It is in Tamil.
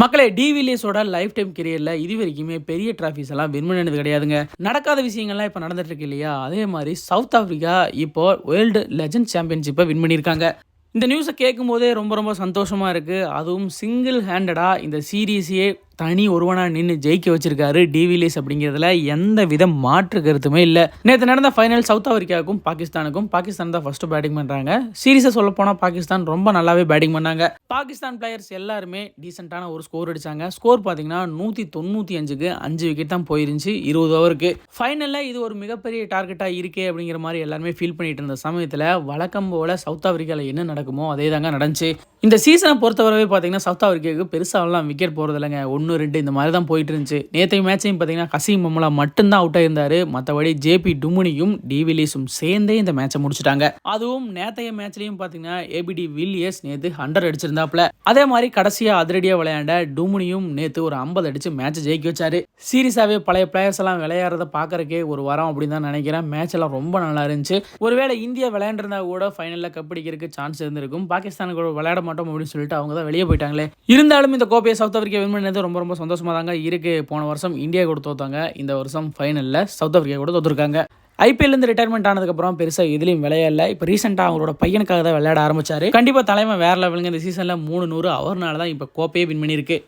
மக்களே டிவிலியஸோட லைஃப் டைம் கெரியரில் இது வரைக்குமே பெரிய டிராஃபிஸ் எல்லாம் வின் கிடையாதுங்க. நடக்காத விஷயங்கள்லாம் இப்போ நடந்துட்டு இருக்கு இல்லையா? அதே மாதிரி சவுத் ஆஃப்ரிக்கா இப்போ வேர்ல்டு லெஜண்ட் சாம்பியன்ஷிப்பை வின் பண்ணியிருக்காங்க. இந்த நியூஸை கேட்கும்போதே ரொம்ப ரொம்ப சந்தோஷமாக இருக்குது அதுவும் சிங்கிள் ஹேண்டடாக இந்த சீரீஸையே தனி ஒருவனாக நின்று ஜெயிக்க வச்சிருக்காரு டிவிலியர்ஸ் அப்படிங்கிறதுல எந்த வித மாற்று கருத்துமே இல்லை. நேற்று நடந்த ஃபைனல் சவுத் ஆப்பிரிக்காவுக்கும் பாகிஸ்தானுக்கும் பாகிஸ்தான் தான் ஃபர்ஸ்ட் பேட்டிங் பண்ணுறாங்க சீரீஸை சொல்ல போனால் பாகிஸ்தான் ரொம்ப நல்லாவே பேட்டிங் பண்ணாங்க. பாகிஸ்தான் பிளேயர்ஸ் எல்லாருமே டீசெண்டான ஒரு ஸ்கோர் அடிச்சாங்க. ஸ்கோர் பார்த்தீங்கன்னா நூற்றி தொண்ணூற்றி அஞ்சுக்கு அஞ்சு விக்கெட் தான் போயிருந்துச்சு இருபது ஓவருக்கு ஃபைனலில் இது ஒரு மிகப்பெரிய டார்கெட்டாக இருக்கே அப்படிங்கிற மாதிரி எல்லாருமே ஃபீல் பண்ணிட்டு இருந்த சமயத்தில் வழக்கம் போல் சவுத் ஆப்பிரிக்காவில் என்ன நடக்குமோ அதே தாங்க நடந்துச்சு. இந்த சீசனை பொறுத்தவரவே பார்த்தீங்கன்னா சவுத் ஆஃப்ரிக்காவுக்கு பெருசாகலாம் விக்கெட் போகிறது இல்லைங்க ஒன்று ரெண்டு இந்த மாதிரி தான் போயிட்டு இருந்துச்சு நேற்றைய மேட்சையும் பார்த்தீங்கன்னா கசீம் மம்மலா மட்டும்தான் அவுட் ஆயிருந்தார் மற்றபடி ஜேபி டுமுனியும் டிவிலியஸும் சேர்ந்தே இந்த மேட்சை முடிச்சிட்டாங்க. அதுவும் நேற்றைய மேட்ச்லையும் பார்த்தீங்கன்னா ஏபிடி வில்லியர்ஸ் நேற்று ஹண்ட்ரட் அடிச்சிருந்தாப்ல அதே மாதிரி கடைசியாக அதிரடியாக விளையாண்ட டுமுனியும் நேற்று ஒரு ஐம்பது அடிச்சு மேட்சை ஜெயிக்க வச்சாரு. சீரியஸாகவே பழைய பிளேயர்ஸ் எல்லாம் விளையாடுறத பார்க்கறக்கே ஒரு வாரம் அப்படின்னு தான் நினைக்கிறேன். மேட்ச் எல்லாம் ரொம்ப நல்லா இருந்துச்சு. ஒருவேளை இந்தியா விளையாண்டுருந்தா கூட ஃபைனலில் கப் அடிக்கிறதுக்கு சான்ஸ் இருந்திருக்கும். பாகிஸ்தான் கூட விளையாட மாட்டோம் அப்படின்னு சொல்லிட்டு அவங்க தான் வெளியே போயிட்டாங்களே. இருந்தாலும் இந்த கோப்பையை சவுத் ஆஃப்ரிக்கா வின் பண்ணது ரொம்ப ரொம்ப சந்தோஷமா தாங்க இருக்கு. போன வருஷம் இந்தியா கூட தோத்தாங்க. இந்த வருஷம் ஃபைனலில் சவுத் ஆஃப்ரிக்கா கூட தோத்துருக்காங்க. ஐபிஎல் இருந்து ரிட்டையர்மெண்ட் ஆனதுக்கப்புறம் பெருசாக எதுலையும் விளையாடல. இப்போ ரீசெண்டாக அவங்களோட பையனுக்காக தான் விளையாட ஆரம்பிச்சாரு. கண்டிப்பாக தலைமை வேற லெவலுங்க இந்த சீசனில் மூணு நூறு அவர்னால தான் இப்போ கோப்பையே வின் பண்ணியிருக்கு.